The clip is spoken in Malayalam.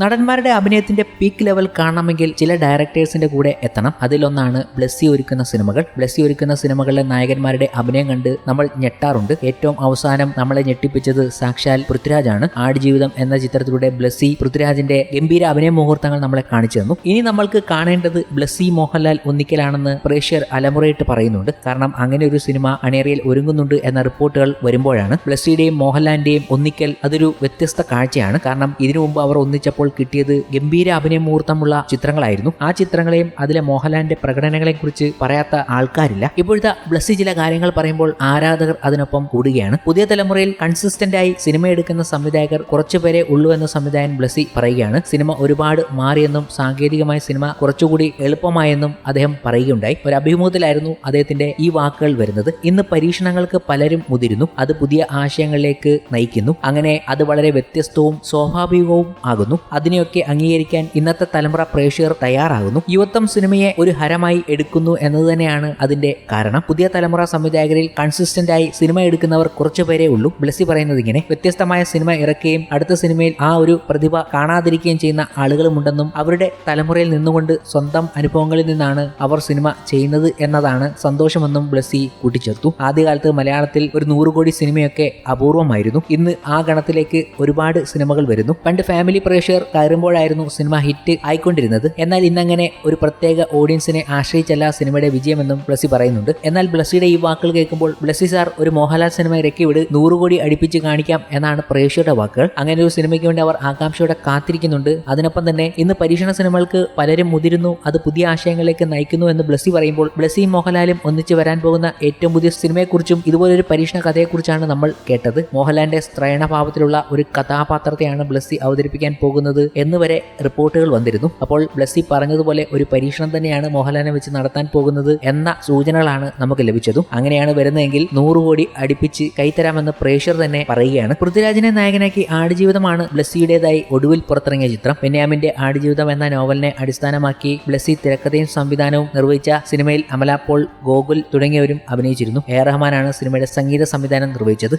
നടന്മാരുടെ അഭിനയത്തിന്റെ പീക്ക് ലെവൽ കാണണമെങ്കിൽ ചില ഡയറക്ടേഴ്സിന്റെ കൂടെ എത്തണം. അതിലൊന്നാണ് ബ്ലസ്സി ഒരുക്കുന്ന സിനിമകൾ. ബ്ലസ്സി ഒരുക്കുന്ന സിനിമകളിലെ നായകന്മാരുടെ അഭിനയം കണ്ട് നമ്മൾ ഞെട്ടാറുണ്ട്. ഏറ്റവും അവസാനം നമ്മളെ ഞെട്ടിപ്പിച്ചത് സാക്ഷാൽ പൃഥ്വിരാജാണ്. ആടുജീവിതം എന്ന ചിത്രത്തിലൂടെ ബ്ലസ്സി പൃഥ്വിരാജിന്റെ ഗംഭീര അഭിനയ മുഹൂർത്തങ്ങൾ നമ്മളെ കാണിച്ചു തന്നു. ഇനി നമ്മൾക്ക് കാണേണ്ടത് ബ്ലസ്സി മോഹൻലാൽ ഒന്നിക്കലാണെന്ന് പ്രേക്ഷകർ അലമുറയിട്ട് പറയുന്നുണ്ട്. കാരണം അങ്ങനെ ഒരു സിനിമ അണേറിയൽ ഒരുങ്ങുന്നുണ്ട് എന്ന റിപ്പോർട്ടുകൾ വരുമ്പോഴാണ് ബ്ലസ്സിയുടെയും മോഹൻലാലിന്റെയും ഒന്നിക്കൽ അതൊരു വ്യത്യസ്ത കാഴ്ചയാണ്. കാരണം ഇതിനു മുമ്പ് അവർ ഒന്നിച്ചപ്പോൾ കിട്ടിയത് ഗംഭീര അഭിനയ മുഹൂർത്തമുള്ള ചിത്രങ്ങളായിരുന്നു. ആ ചിത്രങ്ങളെയും അതിലെ മോഹൻലാലിന്റെ പ്രകടനങ്ങളെ കുറിച്ച് പറയാത്ത ആൾക്കാരില്ല. ഇപ്പോഴത്തെ ബ്ലസ്സി ചില കാര്യങ്ങൾ പറയുമ്പോൾ ആരാധകർ അതിനൊപ്പം കൂടുകയാണ്. പുതിയ തലമുറയിൽ കൺസിസ്റ്റന്റ് ആയി സിനിമ എടുക്കുന്ന സംവിധായകർ കുറച്ചുപേരെ ഉള്ളൂ എന്ന സംവിധായകൻ ബ്ലസ്സി പറയുകയാണ്. സിനിമ ഒരുപാട് മാറിയെന്നും സാങ്കേതികമായ സിനിമ കുറച്ചുകൂടി എളുപ്പമായെന്നും അദ്ദേഹം പറയുകയുണ്ടായി. ഒരു അഭിമുഖത്തിലായിരുന്നു അദ്ദേഹത്തിന്റെ ഈ വാക്കുകൾ വരുന്നത്. ഇന്ന് പരീക്ഷണങ്ങൾക്ക് പലരും മുതിരുന്നു. അത് പുതിയ ആശയങ്ങളിലേക്ക് നയിക്കുന്നു. അങ്ങനെ അത് വളരെ വ്യത്യസ്തവും സ്വാഭാവികവും ആകുന്നു. അതിനെയൊക്കെ അംഗീകരിക്കാൻ ഇന്നത്തെ തലമുറ പ്രേക്ഷകർ തയ്യാറാകുന്നു. യുവത്വം സിനിമയെ ഒരു ഹരമായി എടുക്കുന്നു എന്നത് തന്നെയാണ് അതിന്റെ കാരണം. പുതിയ തലമുറ സംവിധായകരിൽ കൺസിസ്റ്റന്റ് ആയി സിനിമ എടുക്കുന്നവർ കുറച്ചു പേരേ ഉള്ളൂ. ബ്ലസ്സി പറയുന്നത് ഇങ്ങനെ വ്യത്യസ്തമായ സിനിമ ഇറക്കുകയും അടുത്ത സിനിമയിൽ ആ ഒരു പ്രതിഭ കാണാതിരിക്കുകയും ചെയ്യുന്ന ആളുകളുമുണ്ടെന്നും അവരുടെ തലമുറയിൽ നിന്നുകൊണ്ട് സ്വന്തം അനുഭവങ്ങളിൽ നിന്നാണ് അവർ സിനിമ ചെയ്യുന്നത് എന്നതാണ് സന്തോഷമെന്നും ബ്ലസ്സി കൂട്ടിച്ചേർത്തു. ആദ്യകാലത്ത് മലയാളത്തിൽ ഒരു നൂറ് കോടി സിനിമയൊക്കെ അപൂർവമായിരുന്നു. ഇന്ന് ആ ഗണത്തിലേക്ക് ഒരുപാട് സിനിമകൾ വരുന്നു. പണ്ട് ഫാമിലി പ്രേക്ഷകർ കയറുമ്പോഴായിരുന്നു സിനിമ ഹിറ്റ് ആയിക്കൊണ്ടിരുന്നത്. എന്നാൽ ഇന്നങ്ങനെ ഒരു പ്രത്യേക ഓഡിയൻസിനെ ആശ്രയിച്ചല്ല സിനിമയുടെ വിജയമെന്നും ബ്ലസ്സി പറയുന്നുണ്ട്. എന്നാൽ ബ്ലസ്സിയുടെ ഈ വാക്കുകൾ കേൾക്കുമ്പോൾ ബ്ലസ്സി സാർ ഒരു മോഹൻലാൽ സിനിമ ഇറക്കി വിട് നൂറ് കോടി അടുപ്പിച്ച് കാണിക്കാം എന്നാണ് പ്രേക്ഷകരുടെ വാക്കുകൾ. അങ്ങനെ ഒരു സിനിമയ്ക്ക് വേണ്ടി അവർ ആകാംക്ഷയോടെ കാത്തിരിക്കുന്നുണ്ട്. അതിനൊപ്പം തന്നെ ഇന്ന് പരീക്ഷണ സിനിമകൾക്ക് പലരും മുതിരുന്നു. അത് പുതിയ ആശയങ്ങളിലേക്ക് നയിക്കുന്നു എന്ന് ബ്ലസ്സി പറയുമ്പോൾ ബ്ലസ്സിയും മോഹൻലാലും ഒന്നിച്ച് വരാൻ പോകുന്ന ഏറ്റവും പുതിയ സിനിമയെക്കുറിച്ചും ഇതുപോലെ ഒരു പരീക്ഷണ കഥയെക്കുറിച്ചാണ് നമ്മൾ കേട്ടത്. മോഹൻലാലിന്റെ സ്ത്രയണഭാവത്തിലുള്ള ഒരു കഥാപാത്രത്തെയാണ് ബ്ലസ്സി അവതരിപ്പിക്കാൻ പോകുന്നത്. എന്ന് വരെ റിപ്പോർട്ടുകൾ വന്നിരുന്നു. അപ്പോൾ ബ്ലസ്സി പറഞ്ഞതുപോലെ ഒരു പരീക്ഷണം തന്നെയാണ് മോഹൻലാലിനെ വെച്ച് നടത്താൻ പോകുന്നത് എന്ന സൂചനകളാണ് നമുക്ക് ലഭിച്ചതും. അങ്ങനെയാണ് വരുന്നതെങ്കിൽ നൂറ് കോടി അടുപ്പിച്ച് കൈത്തരാമെന്ന് പ്രേക്ഷർ തന്നെ പറയുകയാണ്. പൃഥ്വിരാജിനെ നായകനാക്കി ആടുജീവിതമാണ് ബ്ലസ്സിയുടേതായി ഒടുവിൽ പുറത്തിറങ്ങിയ ചിത്രം. ബെന്യാമിന്റെ ആടുജീവിതം എന്ന നോവലിനെ അടിസ്ഥാനമാക്കി ബ്ലസ്സി തിരക്കഥയും സംവിധാനവും നിർവഹിച്ച സിനിമയിൽ അമല പോൾ ഗോകുൽ തുടങ്ങിയവരും അഭിനയിച്ചിരുന്നു. എ റഹ്മാനാണ് സിനിമയുടെ സംഗീത സംവിധാനം നിർവഹിച്ചത്.